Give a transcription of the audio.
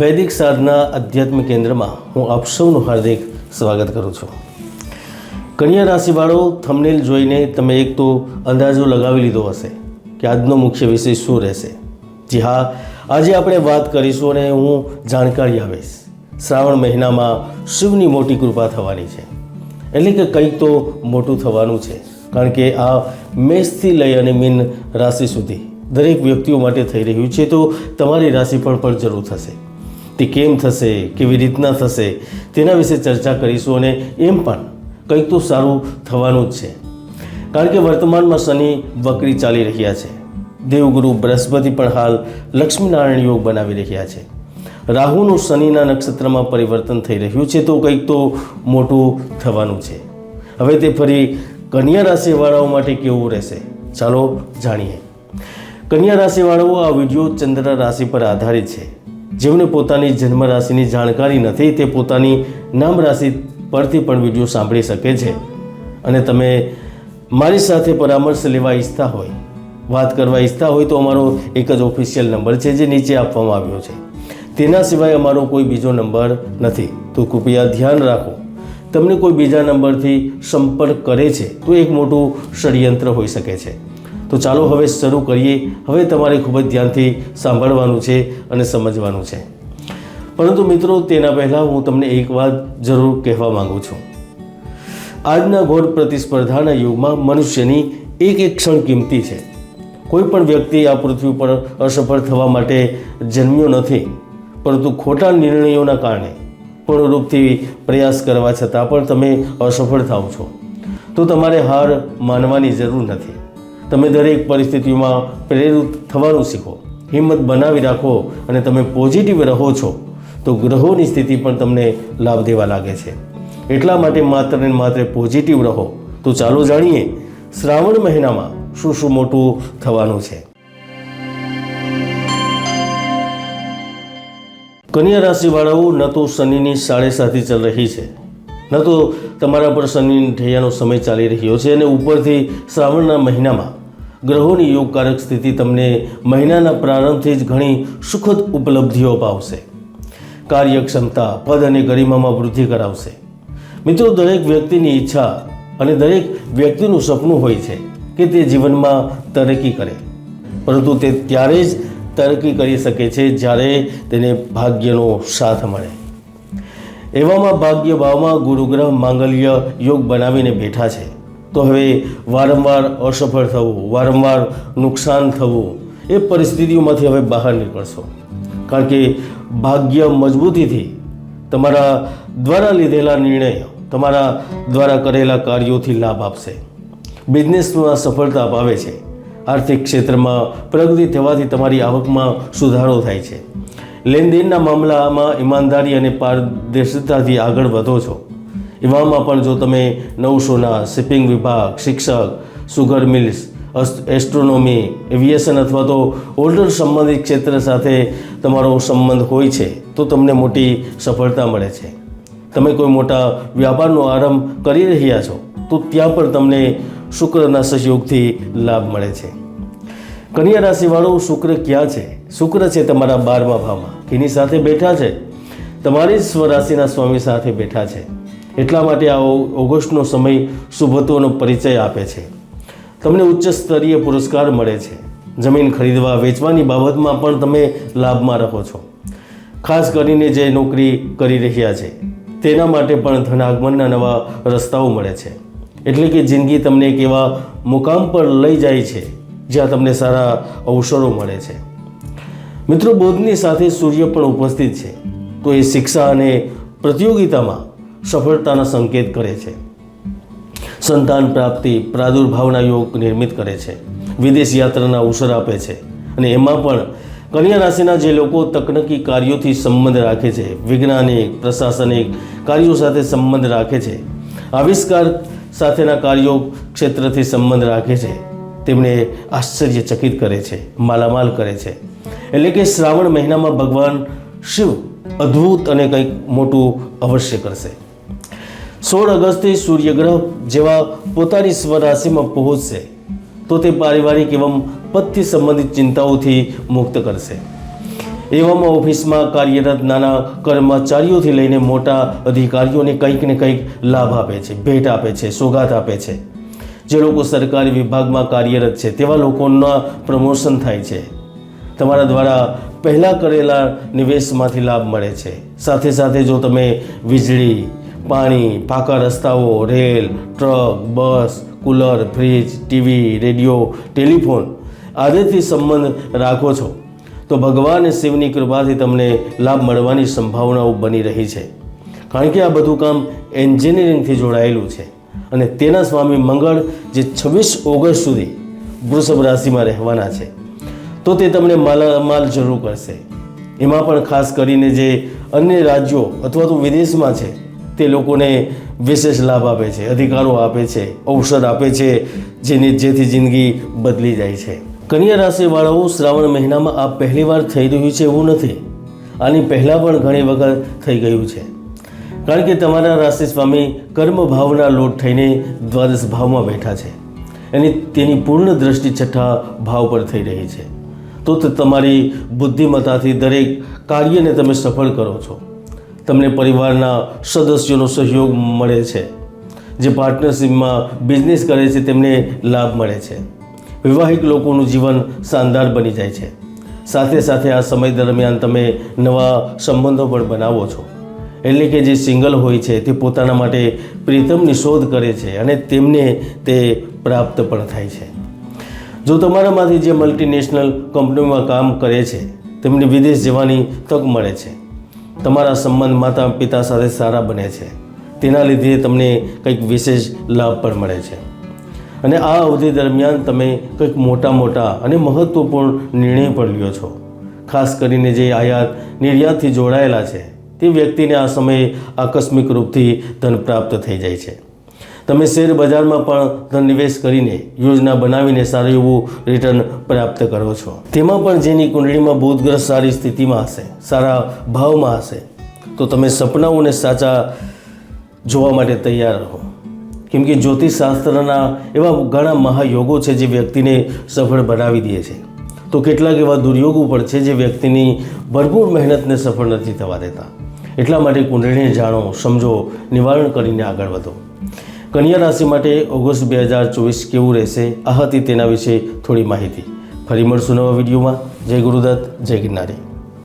વૈદિક સાધના અધ્યાત્મ કેન્દ્રમાં હું આપ સૌનું હાર્દિક સ્વાગત કરું છું. કન્યા રાશિવાળો થમનેલ જોઈને તમે એક તો અંદાજો લગાવી લીધો હશે કે આજનો મુખ્ય વિષય શું રહેશે. જી હા, આજે આપણે વાત કરીશું અને હું જાણકારી આવીશ શ્રાવણ મહિનામાં શિવની મોટી કૃપા થવાની છે. એટલે કે કંઈક તો મોટું થવાનું છે. કારણ કે આ મેષથી લઈ અને મીન રાશિ સુધી દરેક વ્યક્તિઓ માટે થઈ રહ્યું છે, તો તમારી રાશિ પર પણ જરૂર થશે. તે કેમ થશે, કેવી રીતના થશે, તેના વિશે ચર્ચા કરીશું અને એમ પણ કંઈક તો સારું થવાનું જ છે. કારણ કે વર્તમાનમાં શનિ વક્રી ચાલી રહ્યા છે. દેવગુરુ બૃહસ્પતિ પણ હાલ લક્ષ્મીનારાયણ યોગ બનાવી રહ્યા છે. રાહુનું શનિના નક્ષત્રમાં પરિવર્તન થઈ રહ્યું છે તો કંઈક તો મોટું થવાનું છે. હવે તે ફરી કન્યા રાશિવાળાઓ માટે કેવું રહેશે? ચાલો જાણીએ. કન્યા રાશિવાળાઓ આ વીડિયો ચંદ્ર રાશિ પર આધારિત છે. જેમને પોતાની જન્મ રાશિની જાણકારી નથી, તે પોતાની નામ રાશિ પરથી પણ વીડિયો સાંભળી શકે છે. અને તમે મારી સાથે પરામર્શ લેવા ઈચ્છતા હોય, વાત કરવા ઈચ્છતા હોય, તો અમારો એક જ ઓફિશિયલ નંબર છે, જે નીચે આપવામાં આવ્યો છે. તેના સિવાય અમારો કોઈ બીજો નંબર નથી. તો કૃપયા ધ્યાન રાખો. તમને કોઈ બીજા નંબરથી સંપર્ક કરે છે, તો એક મોટું ષડયંત્ર હોઈ શકે છે. તો ચાલો હવે શરૂ કરીએ. હવે તમારે ખૂબ જ ધ્યાનથી સાંભળવાનું છે અને સમજવાનું છે. પરંતુ મિત્રો, તેના પહેલાં હું તમને એક વાત જરૂર કહેવા માગું છું. આજના ઘોર પ્રતિસ્પર્ધાના યુગમાં મનુષ્યની એક એક ક્ષણ કિંમતી છે. કોઈ પણ વ્યક્તિ આ પૃથ્વી પર અસફળ થવા માટે જન્મ્યો નથી, પરંતુ ખોટા નિર્ણયોના કારણે પૂર્ણરૂપથી પ્રયાસ કરવા છતાં પણ તમે અસફળ થાવ છો. તો તમારે હાર માનવાની જરૂર નથી. તમે દરેક પરિસ્થિતિમાં પ્રેરિત થવાનું શીખો, હિંમત બનાવી રાખો અને તમે પોઝિટિવ રહો છો, તો ગ્રહોની સ્થિતિ પણ તમને લાભ દેવા લાગે છે. એટલા માટે માત્ર ને માત્ર પોઝિટિવ રહો. તો ચાલો જાણીએ, શ્રાવણ મહિનામાં શું શું મોટું થવાનું છે. કન્યા રાશિવાળાઓ, ન તો શનિની સાડે સાથી ચાલ રહી છે. ન તો તમારા પર શનિ ઠૈયાનો સમય ચાલી રહ્યો છે અને ઉપરથી શ્રાવણના મહિનામાં ગ્રહોની યોગકારક સ્થિતિ તમને મહિનાના પ્રારંભથી જ ઘણી સુખદ ઉપલબ્ધિઓ અપાવશે. કાર્યક્ષમતા, પદ અને ગરિમામાં વૃદ્ધિ કરાવશે. મિત્રો, દરેક વ્યક્તિની ઈચ્છા અને દરેક વ્યક્તિનું સપનું હોય છે કે તે જીવનમાં તરક્કી કરે. પરંતુ તે ત્યારે જ તરક્કી કરી શકે છે જ્યારે તેને ભાગ્યનો સાથ મળે. એવામાં ભાગ્ય ભાવમાં ગુરુગ્રહ માંગલ્ય યોગ બનાવીને બેઠા છે. તો હવે વારંવાર અસફળ થવું, વારંવાર નુકસાન થવું, એ પરિસ્થિતિઓમાંથી હવે બહાર નીકળશો. કારણ કે ભાગ્ય મજબૂતીથી તમારા દ્વારા લીધેલા નિર્ણયો, તમારા દ્વારા કરેલા કાર્યોથી લાભ આપશે. બિઝનેસમાં સફળતા અપાવે છે. આર્થિક ક્ષેત્રમાં પ્રગતિ થવાથી તમારી આવકમાં સુધારો થાય છે. લેનદેનના મામલામાં ઈમાનદારી અને પારદર્શિતાથી આગળ વધો છો. એવામાં પણ જો તમે નવસોના શિપિંગ વિભાગ, શિક્ષક, સુગર મિલ્સ એસ્ટ્રોનોમી, એવિએશન અથવા તો ઓલ્ડર સંબંધિત ક્ષેત્ર સાથે તમારો સંબંધ હોય છે, તો તમને મોટી સફળતા મળે છે. તમે કોઈ મોટા વ્યાપારનો આરંભ કરી રહ્યા છો, તો ત્યાં પણ તમને શુક્રના સહયોગથી લાભ મળે છે. કન્યા રાશિવાળો શુક્ર ક્યાં છે? શુક્ર છે તમારા બારમા ભાવમાં. એની સાથે બેઠા છે? તમારી સ્વરાશિના સ્વામી સાથે બેઠા છે. એટલા માટે આ ઓગસ્ટનો સમય શુભત્વનો પરિચય આપે છે. તમને ઉચ્ચ સ્તરીય પુરસ્કાર મળે છે. જમીન ખરીદવા, વેચવાની બાબતમાં પણ તમે લાભમાં રહો છો. ખાસ કરીને જે નોકરી કરી રહ્યા છે. તેના માટે પણ ધન આગમનના નવા રસ્તાઓ મળે છે. એટલે કે જિંદગી તમને એક એવા મુકામ પર લઈ જાય છે. જ્યાં તમને સારા અવસરો મળે છે. મિત્રો, બોધની સાથે સૂર્ય પણ ઉપસ્થિત છે. તો એ શિક્ષા અને પ્રતિયોગિતામાં સફળતાના સંકેત કરે છે. સંતાન પ્રાપ્તિ, પ્રાદુર્ભાવના યોગ નિર્મિત કરે છે. વિદેશ યાત્રાના અવસર આપે છે. અને એમાં પણ કન્યા રાશિના જે લોકો તકનકી કાર્યોથી સંબંધ રાખે છે, વૈજ્ઞાનિક, પ્રશાસનિક કાર્યો સાથે સંબંધ રાખે છે, આવિષ્કાર સાથેના કાર્યો ક્ષેત્રથી સંબંધ રાખે છે તેમને આશ્ચર્યચકિત કરે છે, માલામાલ કરે છે. એટલે કે શ્રાવણ મહિનામાં ભગવાન શિવ અદ્ભુત અને કંઈક મોટું અવશ્ય કરશે. સોળ ઓગસ્ટે સૂર્યગ્રહ જેવા પોતાની સ્વરાશિમાં પહોંચશે, તો તે પારિવારિક એવમ પદથી સંબંધિત ચિંતાઓથી મુક્ત કરશે. એવામાં ઓફિસમાં કાર્યરત નાના કર્મચારીઓથી લઈને મોટા અધિકારીઓને કંઈક ને કંઈક લાભ આપે છે, ભેટ આપે છે, સોગાત આપે છે. જે લોકો સરકારી વિભાગમાં કાર્યરત છે, તેવા લોકોના પ્રમોશન થાય છે. તમારા દ્વારા પહેલાં કરેલા નિવેશમાંથી લાભ મળે છે. સાથે સાથે જો તમે વીજળી, પાણી, પાકા રસ્તાઓ, rail, truck, bus, cooler, fridge, TV, radio, telephone આદિથી સંબંધ રાખો છો, તો ભગવાન શિવની કૃપાથી તમને લાભ મળવાની સંભાવનાઓ બની રહી છે. કારણ કે આ બધું કામ એન્જિનિયરિંગથી જોડાયેલું છે. અને તેના સ્વામી મંગળ જે છવ્વીસ ઓગસ્ટ સુધી વૃષભ રાશિમાં રહેવાના છે. તો તે તમને માલામાલ જરૂર કરશે. એમાં પણ ખાસ કરીને જે અન્ય રાજ્યો અથવા તો વિદેશમાં છે, તે લોકોને વિશેષ લાભ આપે છે, અધિકારો આપે છે અવસર આપે છે, જેની જેથી જિંદગી બદલી જાય છે. કન્યા રાશિવાળાઓ શ્રાવણ મહિનામાં આ પહેલીવાર થઈ રહ્યું છે એવું નથી. આની પહેલાં પણ ઘણી વખત થઈ ગયું છે. કારણ કે તમારા રાશિ સ્વામી કર્મ ભાવના લોટ થઈને દ્વાદશ ભાવમાં બેઠા છે. એની તેની પૂર્ણ દ્રષ્ટિ છઠ્ઠા ભાવ પર થઈ રહી છે. તો તે તમારી બુદ્ધિમત્તાથી દરેક કાર્યને તમે સફળ કરો છો. તમને પરિવારના સદસ્યોનો સહયોગ મળે છે. જે પાર્ટનરશિપમાં બિઝનેસ કરે છે તેમને લાભ મળે છે. વિવાહિક લોકોનું જીવન શાનદાર બની જાય છે. સાથે સાથે આ સમય દરમિયાન તમે નવા સંબંધો પણ બનાવો છો. એટલે કે જે સિંગલ હોય છે તે પોતાના માટે પ્રીતમની શોધ કરે છે અને તેમને તે પ્રાપ્ત પણ થાય છે. જો તમારામાંથી જે મલ્ટીનેશનલ કંપનીમાં કામ કરે છે, તેમને વિદેશ જવાની તક મળે છે. તમારા સંબંધ માતા પિતા સાથે સારા બને છે. તેના લીધે તમને કંઈક વિશેષ લાભ પણ મળે છે. અને આ અવધિ દરમિયાન તમે કંઈક મોટા મોટા અને મહત્ત્વપૂર્ણ નિર્ણય પણ લ્યો છો. ખાસ કરીને જે આયાત નિર્યાતથી જોડાયેલા છે. તે વ્યક્તિને આ સમયે આકસ્મિક રૂપથી ધન પ્રાપ્ત થઈ જાય છે. તમે શેર બજારમાં પણ ધન નિવેશ કરીને યોજના બનાવીને સારું એવું રિટર્ન પ્રાપ્ત કરો છો. તેમાં પણ જેની કુંડળીમાં બુધગ્રહ સારી સ્થિતિમાં હશે, સારા ભાવમાં હશે, તો તમે સપનાઓને સાચા જોવા માટે તૈયાર રહો. કેમ કે જ્યોતિષશાસ્ત્રના એવા ઘણા મહાયોગો છે જે વ્યક્તિને સફળ બનાવી દે છે. તો કેટલાક એવા દુર્યોગો પણ છે જે વ્યક્તિની ભરપૂર મહેનતને સફળ નથી થવા દેતા. એટલા માટે કુંડળીને જાણો, સમજો, નિવારણ કરીને આગળ વધો. કન્યા રાશિ માટે ઓગસ્ટ બે હજાર ચોવીસ કેવું રહેશે? આ હતી તેના વિશે થોડી માહિતી. ફરી મળશું નવા વિડીયોમાં. જય ગુરુદત્ત, જય ગિરનારી.